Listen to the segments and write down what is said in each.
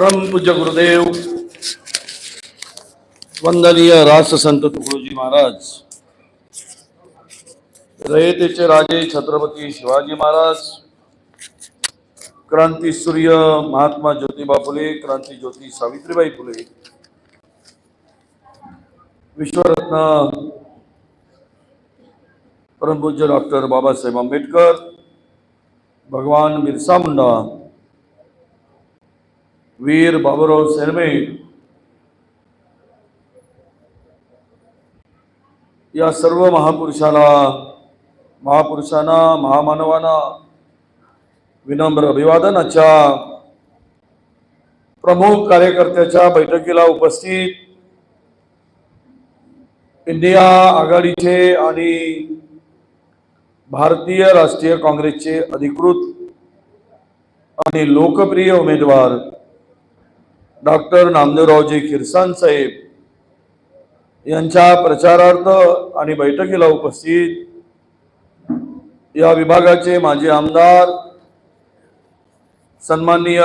परमपूज्य गुरुदेव वंदनीय राष्ट्रसंत तुकडोजी महाराज रयतेचे राजे छत्रपती शिवाजी महाराज क्रांती सूर्य महात्मा ज्योतिबा फुले क्रांती ज्योती सावित्रीबाई फुले विश्वरत्न परमपूज्य डॉक्टर बाबासाहेब आंबेडकर भगवान बिरसा मुंडा वीर बाबूराव सेनमे या सर्व महापुरुषाला महापुरुषांना महामानवांना विनम्र अभिवादनाच्या प्रमुख कार्यकर्त्याच्या बैठकीला उपस्थित इंडिया आघाडीचे आणि भारतीय राष्ट्रीय काँग्रेसचे अधिकृत आणि लोकप्रिय उमेदवार डॉक्टर नामदेवरावजी खिरसान साहेब यांच्या प्रचारार्थ आणि बैठकीला उपस्थित या विभागाचे माजी आमदार सन्माननीय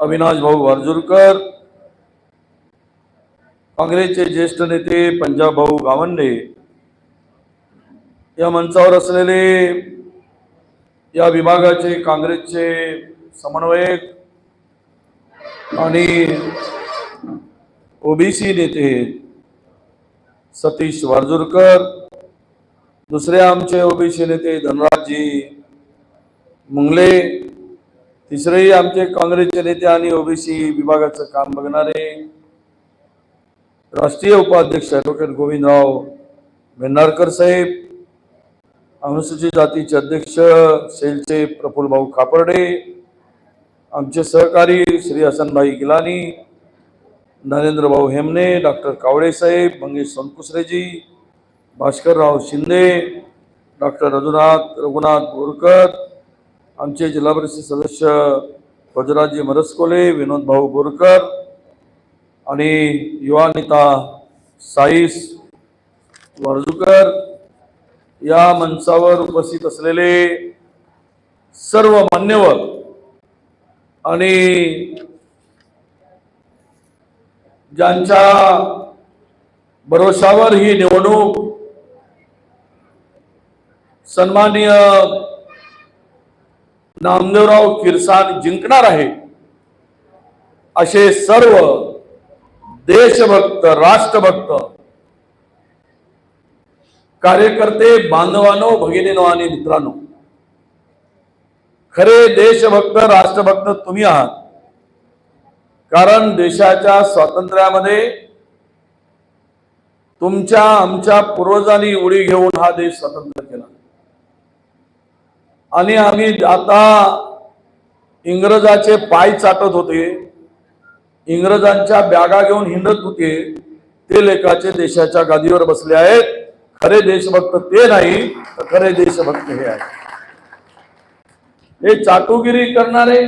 अविनाश भाऊ वारजुरकर काँग्रेसचे ज्येष्ठ नेते पंजाब भाऊ गावंडे या मंचावर असलेले या विभागाचे काँग्रेसचे समन्वयक आणि ओबीसी नेते सतीश वारजुरकर दुसरे आमचे ओबीसी नेते धनराजजी मुंगले तिसरेही आमचे काँग्रेसचे नेते आणि ओबीसी विभागाचं काम बघणारे राष्ट्रीय उपाध्यक्ष ॲडव्होकेट गोविंदराव भेंडारकर साहेब अनुसूचित जातीचे अध्यक्ष सेलचे प्रफुल्ल भाऊ खापर्डे आमचे सहकारी श्री हसनभाई गिलानी नरेंद्रभाऊ हेमने डॉक्टर कावळेसाहेब मंगेश सोनकुसरेजी भास्करराव शिंदे डॉक्टर रघुनाथ रघुनाथ बोरकर आमचे जिल्हा परिषद सदस्य वजराजी मरसकोले विनोद भाऊ बोरकर आणि युवा नेता साईस वर्जुकर या मंचावर उपस्थित असलेले सर्व मान्यवर आणि ज्यांच्या भरोशावर ही निवडणूक सन्माननीय नामदेवराव किरसान जिंकणार आहे असे सर्व देशभक्त राष्ट्रभक्त कार्यकर्ते बांधवानो भगिनीनो आणि मित्रांनो खरे देशभक्त राष्ट्रभक्त तुम्ही आहात. कारण देशाच्या स्वातंत्र्यामध्ये तुमच्या आमच्या पूर्वजांनी उडी घेऊन हा देश स्वतंत्र केला. आणि आम्ही आता इंग्रजाचे पाय चाटत होते इंग्रजांच्या बॅगा घेऊन हिंडत होते ते लेखाचे देशाच्या गादीवर बसले आहेत. खरे देशभक्त ते नाही तर खरे देशभक्त हे आहेत. हे चाटुगिरी करणारे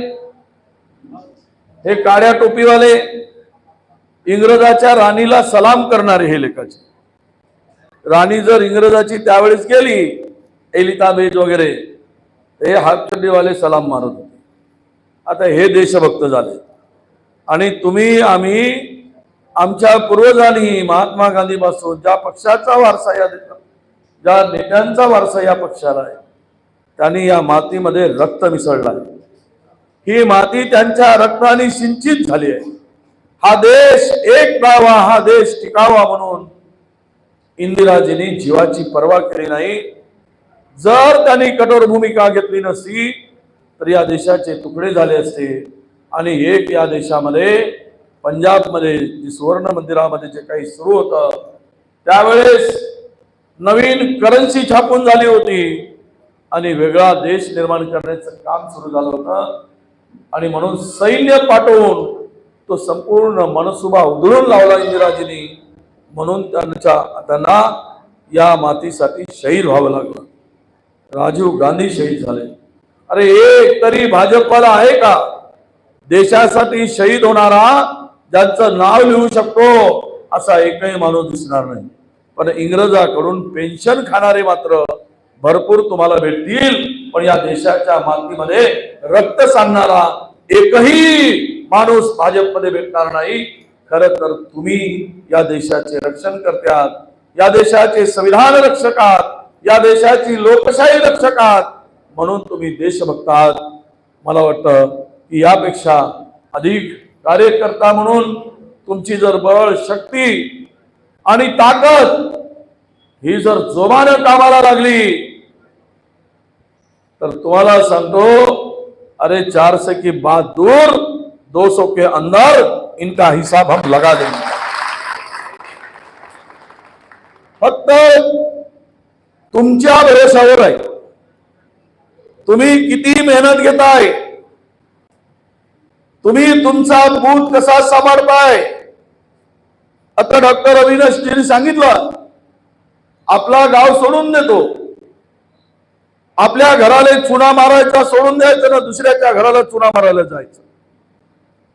हे काड्या टोपीवाले इंग्रजाच्या राणीला सलाम करणारे हे लेखाचे. राणी जर इंग्रजाची त्यावेळेस गेली एलिताबेज वगैरे हे हातचड्डीवाले सलाम मारत होते. आता हे देशभक्त झाले. आणि तुम्ही आम्ही आमच्या पूर्वजांनी महात्मा गांधीपासून ज्या पक्षाचा वारसा या देशात ज्या नेत्यांचा वारसा या पक्षाला आहे त्यांनी या मातीमध्ये रक्त मिसळलं आहे. ही माती त्यांच्या रक्ताने सिंचित झाली आहे. हा देश एक राहावा हा देश टिकावा म्हणून इंदिराजींनी जीवाची पर्वा केली नाही. जर त्यांनी कठोर भूमिका घेतली नसती तर या देशाचे तुकडे झाले असते. आणि एक या देशामध्ये पंजाबमध्ये जी सुवर्ण मंदिरामध्ये जे काही सुरू होतं त्यावेळेस नवीन करन्सी छापून झाली होती. आणि वेगळा देश निर्माण करण्याचं काम सुरू झालं होतं. आणि म्हणून सैन्य पाठवून तो संपूर्ण मनसुबा उधळून लावला इंदिराजींनी. म्हणून त्यांच्या त्यांना या मातीसाठी शहीद व्हावं लागलं. राजीव गांधी शहीद झाले. अरे एक तरी भाजपला आहे का? देशासाठी शहीद होणारा ज्यांचं नाव लिहू शकतो असा एकही माणूस दिसणार नाही. पण इंग्रजाकडून पेन्शन खाणारे मात्र भरपूर तुम्हाला भेटतील. पण या देशाच्या मातीमध्ये रक्त सांगणारा एकही माणूस भाजपमध्ये भेटणार नाही. खर तर तुम्ही या देशाचे रक्षण करत्यात. या देशाचे संविधान रक्षक आहात या देशाची लोकशाही रक्षक आहात म्हणून तुम्ही देशभक्त आहात मला वाटतं की यापेक्षा अधिक कार्यकर्ता म्हणून तुमची जर बळ शक्ती आणि ताकद ही जर जोमानं कामाला लागली तर तुम्हाला सांगतो अरे चार से की बात दूर दो सौ के अंदर इनका हिसाब हम लगा देंगे। फक्त तुमच्या भरोशावर आहे। तुम्ही किती मेहनत घेताय? तुम्ही तुमचा बूथ कसा सांभाळताय? आता डॉक्टर अविनाशजींनी सांगितलं आपला गाव सोडून देतो. आपल्या घराला चुना मारायचा सोडून द्यायचं ना दुसऱ्याच्या घराला चुना मारायला जायचं.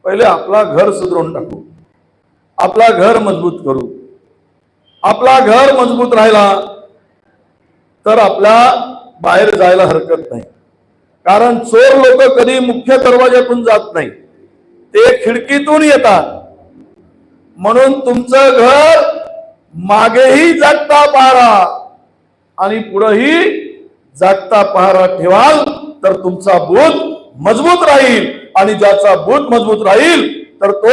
पहिले आपला घर सुधरून टाकू. आपला घर मजबूत करू. आपला घर मजबूत राहिला तर आपल्या बाहेर जायला हरकत नाही. कारण चोर लोक कधी मुख्य दरवाज्यातून जात नाही. ते खिडकीतून येतात. म्हणून तुमचं घर मागेही जागता पहारा आणि पुढेही जागता पहारा ठेवाल तर तुमचा बोध मजबूत राहील. आणि ज्याचा बोध मजबूत राहील तर तो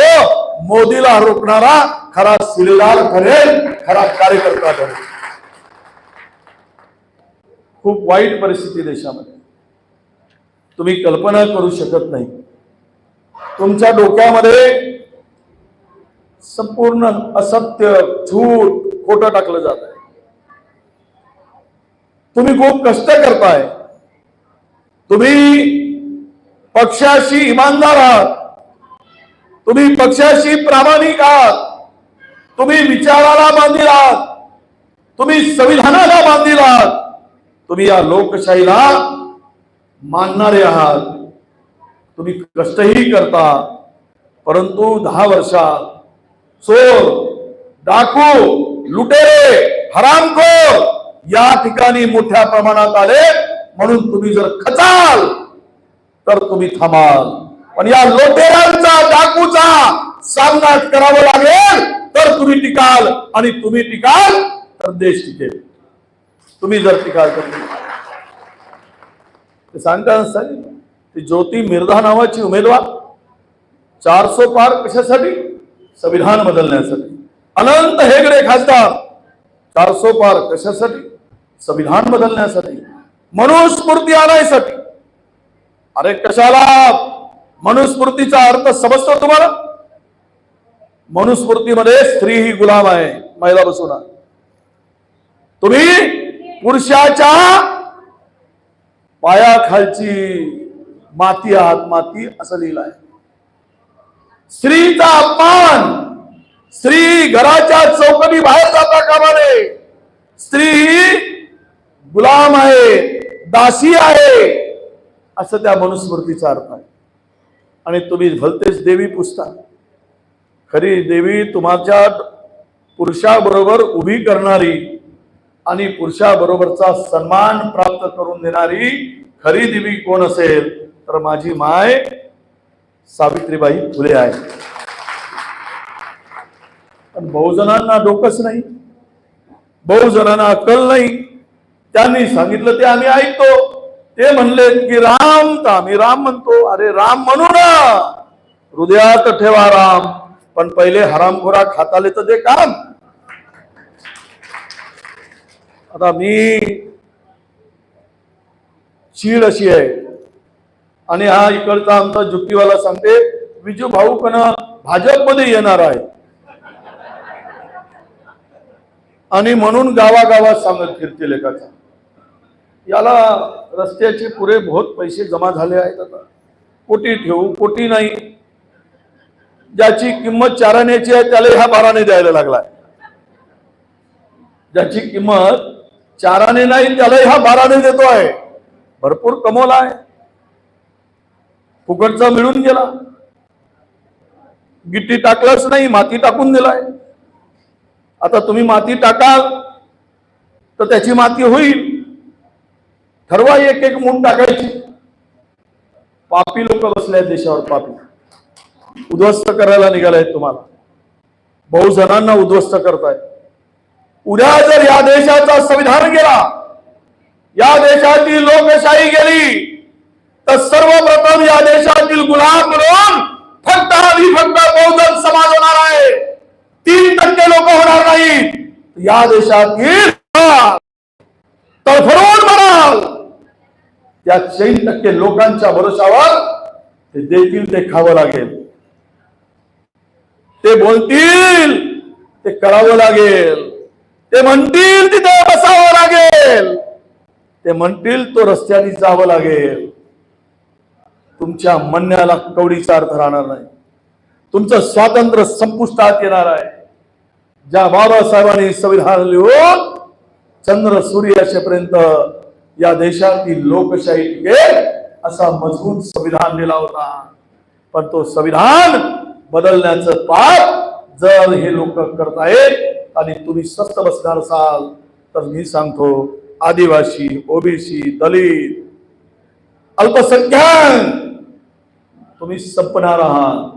मोदीला रोखणारा खरा सिलेदार ठरेल खरा कार्यकर्ता ठरेल. खूप वाईट परिस्थिती देशामध्ये. तुम्ही कल्पना करू शकत नाही. तुमच्या डोक्यामध्ये संपूर्ण असत्य झूट खोटं टाकलं जात आहे. तुम्ही खूप कष्ट करताय. तुम्ही पक्षाशी इमानदार आहात. तुम्ही पक्षाशी प्रामाणिक आहात. तुम्ही विचाराला बांधील आहात. तुम्ही संविधानाला बांधील आहात. तुम्ही या लोकशाहीला मानणारे आहात. तुम्ही कष्टही करता. परंतु दहा वर्षात चोर डाकू लुटेरे हरामखोर या ठिकाणी मोठ्या प्रमाणात आले. म्हणून तुम्ही जर खचाल तर तुम्ही थांबाल. पण या लोटेरांचा डाकूचा सामना करावा लागेल तर तुम्ही टिकाल. आणि तुम्ही टिकाल तर देश टिकेल. तुम्ही जर टिकाल तर ते सांगता सांगितलं ती ज्योती मिर्धा नावाची उमेदवार चारसो पार कशासाठी? संविधान बदलण्यासाठी. अनंत हेगडे खासदार चारसो पार कशासाठी? संविधान बदलण्यासाठी. मनुस्मृती आणायसाठी. अरे कशाला? मनुस्मृतीचा अर्थ समजतो तुम्हाला? मनुस्मृतीमध्ये स्त्री ही गुलाम आहे महिला बसून तुम्ही पुरुषाच्या पायाखालची माती आहात माती असं लिहिलं आहे. स्त्रीचा अपमान स्त्री घराच्या चौकटी बाहेर जाता कामा नये स्त्री ही गुलाम आहे दासी आहे असं त्या मनुस्मृतीचा अर्थ आहे. आणि तुम्ही भलतेच देवी पुजता खरी देवी तुमच्या पुरुषाबरोबर उभी करणारी आणि पुरुषाबरोबरचा सन्मान प्राप्त करून देणारी खरी देवी कोण असेल? तर माझी माय सावित्रीबाई फुले आहे पण बहुजनांना डोकंच नाही. बहुजनांना अक्कल नाही. त्यांनी सांगितलं ते आम्ही ऐकतो. ते म्हणले की राम तर आम्ही राम म्हणतो. अरे राम म्हणू ना. हृदयात ठेवा राम पण पहिले हरामखोरा खाताले तर ते काम. आता मी चीड अशी आहे. आणि हा इकडचा आमचा जुकीवाला सांगते विजू भाऊ पण भाजपमध्ये येणार आहे. आणि म्हणून गावागावात सांगत फिरते लेखाचा याला रस्त्याचे पुरे बहुत पैसे जमा झाले आहेत आता. कोटी ठेवू कोटी नाही. ज्याची किंमत चाराण्याची आहे त्याला ह्या बाराने द्यायला लागलाय. ज्याची किंमत चाराने नाही त्याला ह्या बाराने देतो आहे. भरपूर कमवला आहे फुकटचा मिळून गेला. गिट्टी टाकलंच नाही माती टाकून दिलाय. आता तुम्ही माती टाकाल तर त्याची माती होईल. ठरवा एक एक मूठ टाकायची. पापी लोक बसले आहेत देशावर पापी. उद्ध्वस्त करायला निघाले तुम्हाला. बहुजनांना उद्ध्वस्त करताय. उद्या जर या देशाचा संविधान गेला या देशातील लोकशाही गेली तर सर्वप्रथम या देशातील गुलाम म्हणून फक्त आणि फक्त बहुजन समाज होणार आहे. तीन टक्के लोक होणार नाहीत. या देशातील तडफडून म्हणाल त्या शैन टक्के लोकांच्या भरोशावर ते देतील ते खावं लागेल. ते बोलतील ते करावं लागेल. ते म्हणतील तिथे बसावं लागेल. ते म्हणतील तो रस्त्याने जावं लागेल. तुमच्या म्हणण्याला कवडीचा अर्थ राहणार नाही. तुमचं स्वातंत्र्य संपुष्टात येणार आहे. ज्या बाबासाहेबांनी संविधान लिहून चंद्र सूर्य असेपर्यंत या देशातील लोकशाही टिकेल असा मजबूत संविधान दिला होता. पण तो संविधान बदलण्याचं पाप जर हे लोक करतायत आणि तुम्ही स्वस्त बसणार असाल तर मी सांगतो आदिवासी ओबीसी दलित अल्पसंख्याक तुम्ही संपणार आहात.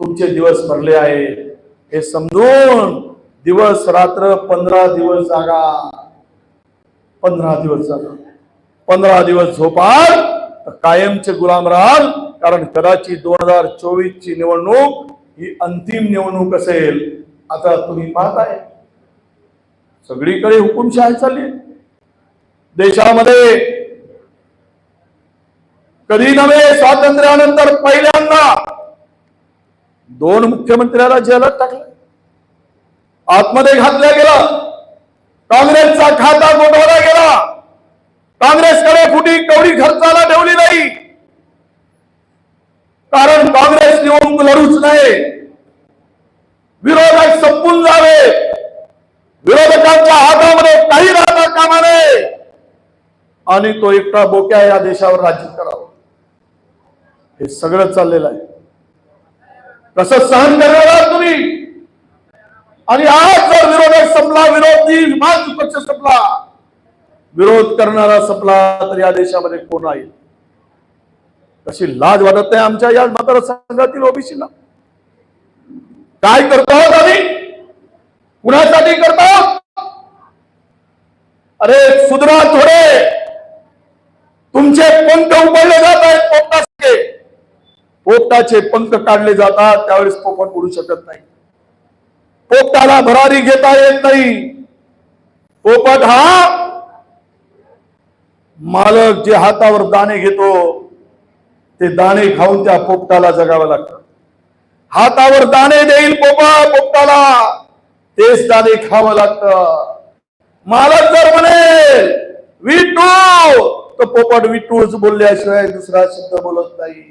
तुमचे दिवस भरले आहेत. हे समजून दिवस रात्र पंधरा दिवस जागा. पंधरा दिवस जागा. पंधरा दिवस झोपाल तर कायमचे गुलाम राहाल. कारण कदाचित दोन हजार चोवीस ची निवडणूक ही अंतिम निवडणूक असेल. आता तुम्ही पाहताय. सगळीकडे हुकुमशाही चालली देशामध्ये कधी नव्हे स्वातंत्र्यानंतर पहिल्यांदा दोन मुख्यमंत्र्याला जेलात टाकलं. आतमध्ये घातल्या गेलं. काँग्रेसचा खाता गोठवला गेला. काँग्रेसकडे फुटी कवडी खर्चाला ठेवली नाही. कारण काँग्रेस निवडणूक लढूच नाही. विरोधक संपून जावे. विरोधकांच्या हातामध्ये काही राहता कामा नये. आणि तो एकटा बोक्या या देशावर राज्य करा हे सगळं चाललेलं आहे. कसं सहन करणार तुम्ही. आणि आज जर विरोधक संपला विरोधी विमान पक्ष संपला. विरोध करणारा संपला तर या देशामध्ये कोण आहे तशी लाज वाटत नाही आमच्या या मतदारसंघातील ओबीसीला काय करतो आहोत आम्ही? कुणासाठी करतो अरे सुधरा थोडे. तुमचे पंख उघडले जात आहेत पोपटाचे पंख काढले जातात त्यावेळेस पोपट उडू शकत नाही. पोपटाला भरारी घेता येत नाही. पोपट हा मालक जे हातावर दाणे घेतो ते दाणे खाऊन त्या पोपटाला जगावं लागतं. हातावर दाणे देईल पोपा पोपटाला तेच दाणे खावं लागतं. मालक जर म्हणेल विटू तर पोपट विटूच बोलल्याशिवाय दुसरा शब्द बोलत नाही.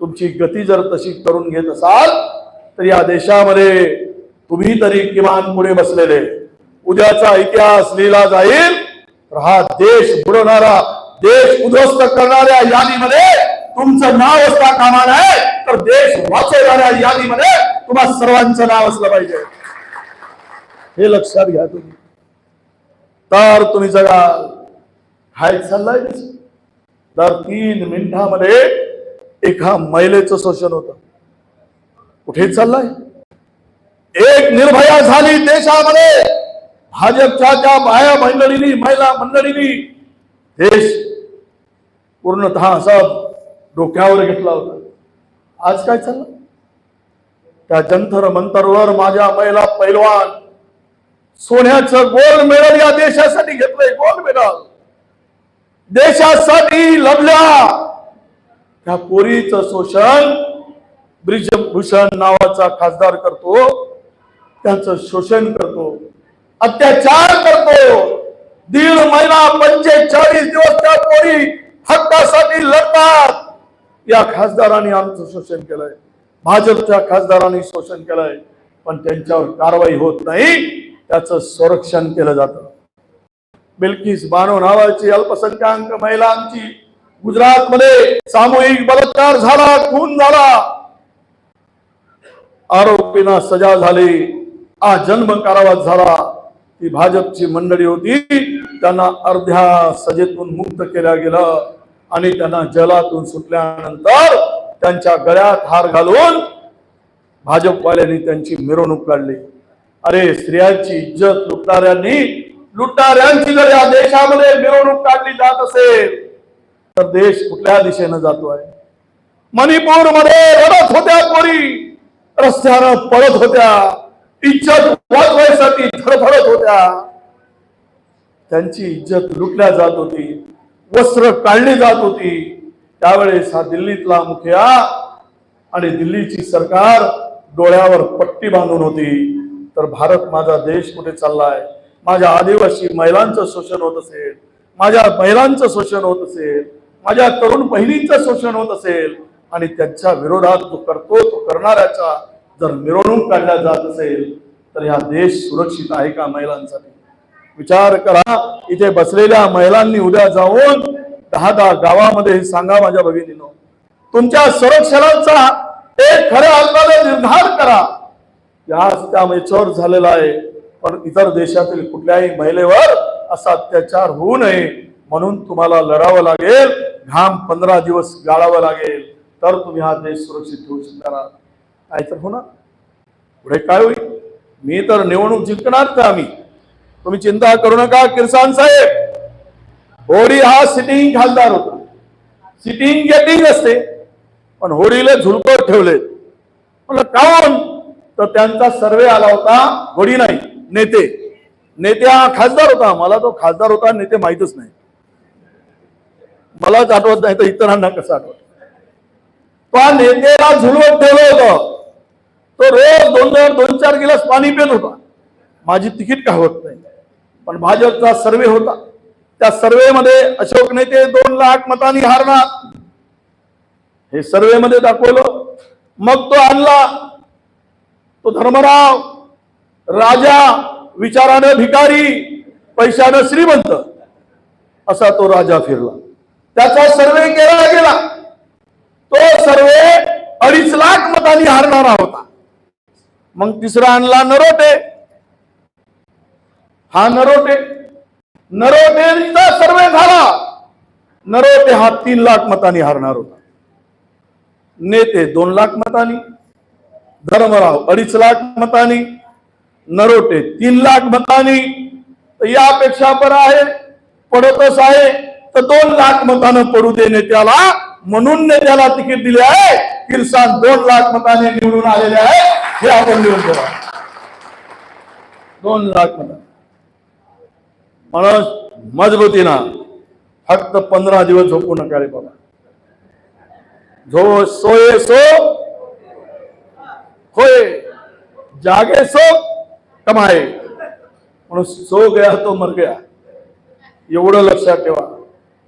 तुमची गती जर तशी करून घेत असाल तर या देशामध्ये तुम्ही तरी किमान पुढे बसलेले. उद्याचा इतिहास लिहिला जाईल तर हा देश बुडवणारा देश उद्ध्वस्त करणाऱ्या यादीमध्ये तुमचं नाव असता कामा नये तर देश वाचवणाऱ्या यादीमध्ये तुम्हा सर्वांचं नाव असलं पाहिजे. हे लक्षात घ्या तुम्ही. तर तुम्ही जगा हाय चाललाय आहे. दर तीन मिनिटामध्ये एका महिलेचं शोषण होत. कुठे चाललंय? एक निर्भया झाली देशामध्ये. भाजपच्या त्या बाया मंडळींनी महिला मंडळींनी देश पूर्णतः असा डोक्यावर घेतला होता. आज काय चाललं? त्या जंतर मंतरवर माझ्या महिला पैलवान सोन्याचं गोल्ड मेडल या देशासाठी घेतलंय गोल्ड मेडल. देशासाठी लढल्या. त्या पोरीचं शोषण ब्रिजभूषण नावाचा खासदार करतो त्यांचं शोषण करतो अत्याचार करतो. दीड महिना पंचेचाळीस दिवस त्या पोरी हक्कासाठी लढतात. या खासदारांनी आमचं शोषण केलंय. भाजपच्या खासदारांनी शोषण केलंय पण त्यांच्यावर कारवाई होत नाही त्याचं संरक्षण केलं जातं. बिल्किस बानो नावाची अल्पसंख्याक महिला आमची गुजरात मध्ये सामूहिक बलात्कार झाला खून झाला. आरोपींना सजा झाली. आजन्म कारावास झाला. ती भाजपची मंडळी होती. त्यांना अर्ध्या सजेतून मुक्त केल्या गेलं आणि त्यांना जलातून सुटल्यानंतर त्यांच्या गळ्यात हार घालून भाजपवाल्यांनी त्यांची मिरवणूक काढली. अरे स्त्रियांची इज्जत लुटणाऱ्यांनी लुटणाऱ्यांची जर या देशामध्ये मिरवणूक काढली जात असेल तर देश कुठल्या दिशेनं जातो आहे? मणिपूरमध्ये रडत होत्या पोरी रस्त्यानं पळत होत्या. इज्जत वाचवायसाठी धडधडत होत्या. त्यांची इज्जत लुटल्या जात होती. वस्त्र काढली जात होती. त्यावेळेस हा दिल्लीतला मुखिया आणि दिल्लीची सरकार डोळ्यावर पट्टी बांधून होती. तर भारत माझा देश कुठे चाललाय? माझ्या आदिवासी महिलांचं शोषण होत असेल माझ्या महिलांचं शोषण होत असेल माझ्या तरुण बहिणींचं शोषण होत असेल आणि त्यांच्या विरोधात जो करतो तो करणाऱ्याचा जर मिरवणूक काढल्या जात असेल तर हा देश सुरक्षित आहे का महिलांसाठी? विचार करा इथे बसलेल्या महिलांनी उद्या जाऊन दहा दहा गावामध्ये हे सांगा माझ्या भगिनीनो. तुमच्या संरक्षणाचा एक खऱ्या अर्थाने निर्धार करा. याच त्या चोर झालेला आहे पण इतर देशातील कुठल्याही महिलेवर असा अत्याचार होऊ नये म्हणून तुम्हाला लढावं लागेल. घाम पंधरा दिवस गाळावं लागेल तर तुम्ही हा देश सुरक्षित ठेवू शकणार काय तर होणार पुढे काय होईल? मी तर निवडणूक जिंकणार तर आम्ही तुम्ही चिंता करू नका किरसान साहेब. होडी हा सिटिंग खासदार होता. सिटिंग गेटिंग असते पण होडीला झुलकत ठेवले म्हणलं काऊन तर त्यांचा सर्वे आला होता होडी नाही नेते. नेते हा खासदार होता. मला तो खासदार होता नेते माहीतच नाही. मलाच आठवत नाही तर इतरांना कसं आठवत? त्या नेत्याला झुलवत ठेवलं होतं. तो रोज दोन दोन दोन चार गिलास पाणी पित होता. माझी तिकीट का होत नाही? पण भाजपचा सर्वे होता. त्या सर्वेमध्ये अशोक नेते दोन लाख मतांनी हारणार. हे सर्वे मध्ये दाखवलं. मग तो आणला. तो धर्मराव राजा विचारानं भिकारी पैशानं श्रीमंत असा तो राजा फिरला. त्याचा सर्वे केला गेला. तो सर्वे अडीच लाख मतांनी हारणारा होता. मग तिसरा आणला नरोटे. हा नरोटे. नरोटेचा सर्वे झाला. नरोटे हा तीन लाख मतांनी हारणार होता. नेते दोन लाख मतांनी. धर्मराव अडीच लाख मतांनी. नरोटे तीन लाख मतांनी. यापेक्षा बरं आहे. पडतच आहे. तर दोन लाख मतानं पडू दे नेत्याला. म्हणून नेत्याला तिकीट दिले आहे. किरसान दोन लाख मताने निवडून आलेले आहे. हे आपण लिहून ठेवा. दोन लाख मत म्हणून मजबूतीनं फक्त पंधरा दिवस झोपू नका रे बाबा. झो सोये सो होय जागे सो कमाए म्हणून सो गया तो मर गया. एवढं लक्षात ठेवा.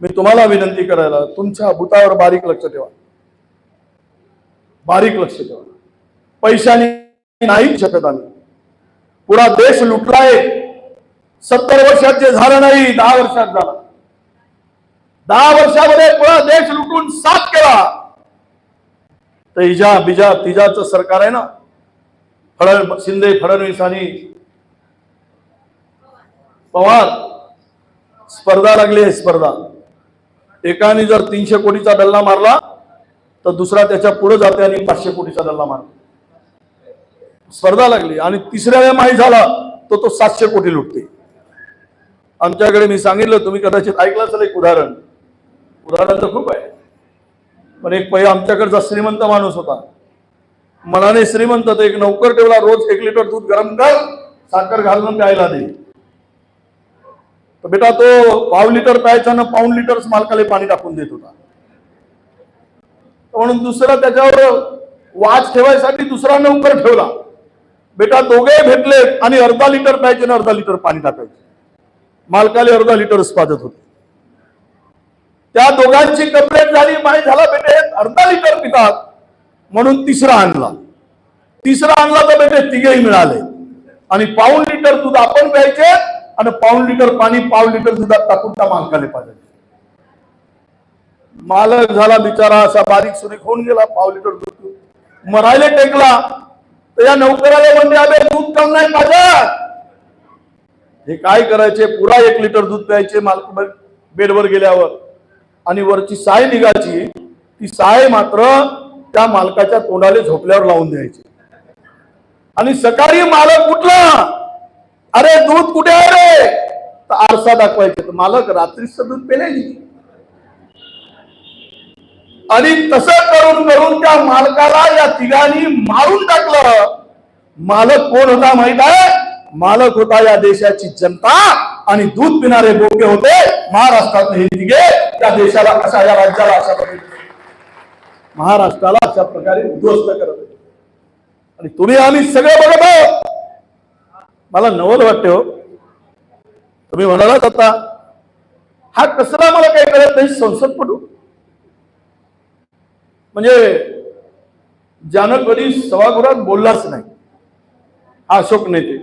मी तुम्हाला विनंती करायला तुमच्या भूतावर बारीक लक्ष ठेवा. बारीक लक्ष ठेवा. पैशाने नाही शकत आम्ही. पुरा देश लुटलाय. सत्तर वर्षात जे झालं नाही दहा वर्षात झालं. दहा वर्षामध्ये पुरा देश लुटून सात केला. तर इजा बिजा तिजाचं सरकार आहे ना? फड शिंदे फडणवीस आणि पवार. स्पर्धा लागली आहे स्पर्धा. एकाने जर तीनशे कोटीचा डल्ला मारला तर दुसरा त्याच्या पुढे जाते आणि पाचशे कोटीचा डल्ला मारतो. स्पर्धा लागली आणि तिसऱ्या वेळा माहीत झाला तो तो सातशे कोटी लुटते. आमच्याकडे मी सांगितलं तुम्ही कदाचित ऐकलं असेल एक उदाहरण. उदाहरण तर खूप आहे. पण एक पै आमच्याकडचा श्रीमंत माणूस होता. मनाने श्रीमंत तर एक नौकर ठेवला रोज एक लिटर दूध गरम कर साखर घालून प्यायला दे. तर बेटा तो पाव लिटर प्यायचा ना पाऊन लिटरच मालकाला पाणी टाकून देत होता. म्हणून दुसरा त्याच्यावर वाच ठेवायसाठी दुसरा नौकर ठेवला. बेटा दोघे भेटले आणि अर्धा लिटर प्यायचे ना अर्धा लिटर पाणी टाकायचे. मालकाले अर्धा लिटर पाजत होते. त्या दोघांची कंप्लेंट झाली माहीत झाला बेटे अर्धा लिटर पितात. म्हणून तिसरा आणला. तिसरा आणला तर बेटे तिघेही मिळाले. आणि पाऊन लिटर दूध आपण प्यायचे आणि पाऊन लिटर पाणी पाव लिटर दुधात टाकून त्या मालकाले पाजायचे. मालक झाला बिचारा असा बारीक सुरीक होऊन गेला पाव लिटर दूध. मरायला टेकला तर या नौकराला म्हणजे अबे दूध कम नाही पाजत? हे काय करायचे? पुरा एक लिटर दूध प्यायचे मालक बेडवर गेल्यावर. आणि वरची साय निघायची ती साय मात्र त्या मालकाच्या तोंडाला झोपल्यावर लावून द्यायची. आणि सकाळी मालक उठला अरे दूध कुठे आहे रे? तर आरसा दाखवायचे. मालक रात्रीच दूध पेले आणि तस करून करून त्या मालकाला या तिघांनी मारून टाकलं. मालक कोण होता माहीत आहे? मालक होता या देशाची जनता. आणि दूध पिणारे बोके होते महाराष्ट्रात हे तिघे. त्या देशाला अशा या राज्याला अशा प्रकारे. महाराष्ट्राला अशा प्रकारे उद्ध्वस्त करत आणि तुम्ही आम्ही सगळे बघत आहोत. मला नवल वाटते हो. तुम्ही म्हणालाच आता हा कसला मला काही करायचं नाही संसदपटू म्हणजे ज्यानं कधी सभागृहात बोललाच नाही. हा अशोक नेते.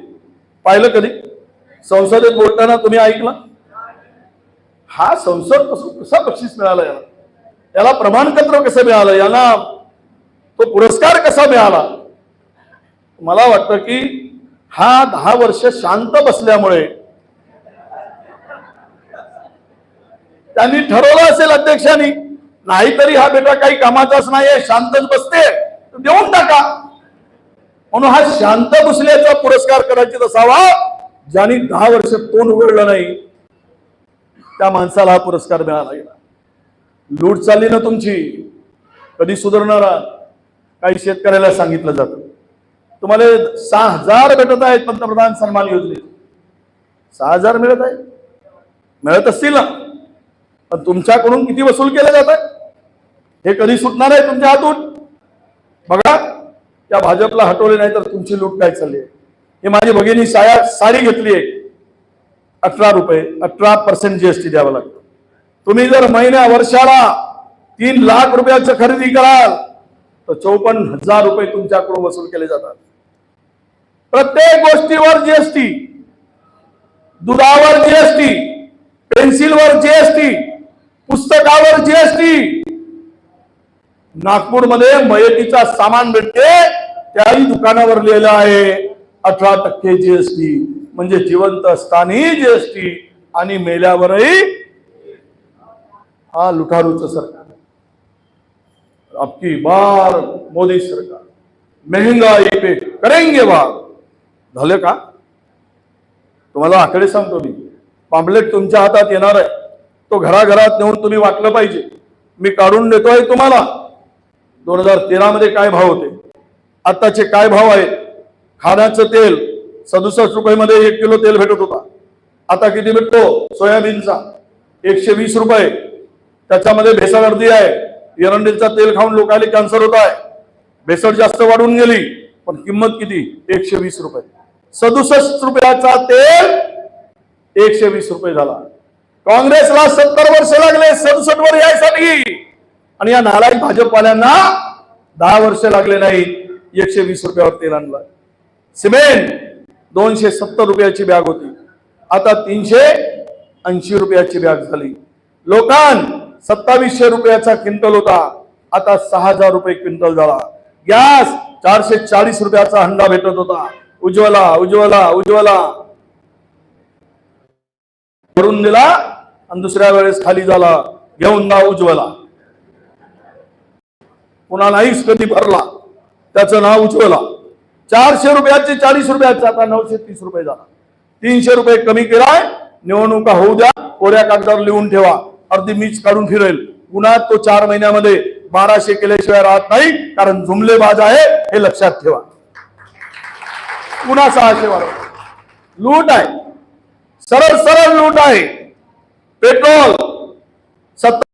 पाहिलं कधी? संसदेत बोलताना तुम्ही ऐकला? हा संसद कसं कसा बक्षीस मिळाला याला? याला प्रमाणपत्र कसं मिळालं? याला तो पुरस्कार कसा मिळाला? मला वाटतं की हा दहा वर्ष शांत बसल्यामुळे. त्यांनी ठरवलं असेल अध्यक्षांनी नाहीतरी हा बेटा काही कामाचाच नाहीये शांतच बसते देऊन टाका. म्हणून हा शांत बसल्याचा पुरस्कार कदाचित असावा ज्यांनी दहा वर्ष तोंड उघडलं नाही. त्या माणसाला हा पुरस्कार मिळाला गेला. लूट चालली ना तुमची. कधी सुधारणार. काही शेतकऱ्याला सांगितलं जातं. तुम्हाला सहा हजार भेटत आहेत पंतप्रधान सन्मान योजनेत. सहा हजार मिळत आहे मिळत असतील ना. पण तुमच्याकडून किती वसूल केलं जात आहे? हे कधी सुटणार आहे तुमच्या हातून? बघा त्या भाजपला हटवले नाही तर तुमची लूट काय चालली आहे? हे माझी भगिनी साया साडी घेतली आहे. अठरा रुपये अठरा पर्सेंट जीएसटी द्यावं लागतं. तुम्ही जर महिन्या वर्षाला तीन लाख रुपयाचं खरेदी कराल तर चौपन्न हजार रुपये तुमच्याकडून वसूल केले जातात. प्रत्येक गोष्टीवर जीएसटी दुधावर जीएसटी पेन्सिलवर जीएसटी पुस्तकावर जीएसटी नागपूरमध्ये मयतीचा सामान भेटते त्याही दुकानावर लिहिलं आहे. अठरा टक्के जीएसटी म्हणजे जिवंत असतानाही जीएसटी आणि मेल्यावरही हा लुटारूचं सरकार. आपकी बार मोदी सरकार. महंगाई पे करेंगे बात झालं का? तुम्हाला आकडे सांगतो मी. पाम्पलेट तुमच्या हातात येणार आहे. तो घराघरात नेऊन तुम्ही वाटलं पाहिजे. मी काढून देतोय तुम्हाला. दोन हजार तेरामध्ये काय भाव होते? आत्ताचे काय भाव आहेत? खाण्याचं तेल सदुसष्ट रुपयेमध्ये एक किलो तेल भेटत होता. आता किती भेटतो? सोयाबीनचा. एकशे वीस रुपये. त्याच्यामध्ये भेसळ अर्धी आहे. एरंडेलचा तेल खाऊन लोकांना कॅन्सर होत आहे. भेसळ जास्त वाढून गेली पण किंमत किती? एकशे वीस रुपये. सदुसष्ट रुपयाचा तेल एकशे वीस रुपये झाला. काँग्रेसला सत्तर वर्ष लागले सदुसष्ट वर यायसाठी. आणि या नालायक भाजपवाल्यांना दहा वर्ष लागले नाही एकशे वीस रुपयावर तेल आणलं. सिमेंट दोनशे सत्तर रुपयाची बॅग होती. आता तीनशे ऐंशी रुपयाची बॅग झाली. लोकांन सत्तावीसशे रुपयाचा क्विंटल होता. आता सहा हजार रुपये क्विंटल झाला. गॅस चारशे चाळीस रुपयाचा हंडा भेटत होता. उज्ज्वला उज्ज्वला उज्ज्वला. भरून दिला आणि दुसऱ्या वेळेस खाली झाला. घेऊन जा उज्ज्वला. पुन्हा नाहीच कधी भरला. त्याचं नाव उज्ज्वला. चारशे रुपयाचे चाळीस रुपयाचा आता नऊशे तीस रुपये झाला. तीनशे रुपये कमी केलाय. निवडणुका होऊ द्या. कोऱ्या कागदावर लिहून ठेवा. अर्धी मीच काढून फिरेल. पुन्हा तो चार महिन्यामध्ये बाराशे केल्याशिवाय राहत नाही. कारण जुमलेबाज आहे हे लक्षात ठेवा. पुन्हा सहाशे वाढव. लूट आहे. सरळ सरळ लूट आहे. पेट्रोल सत्तर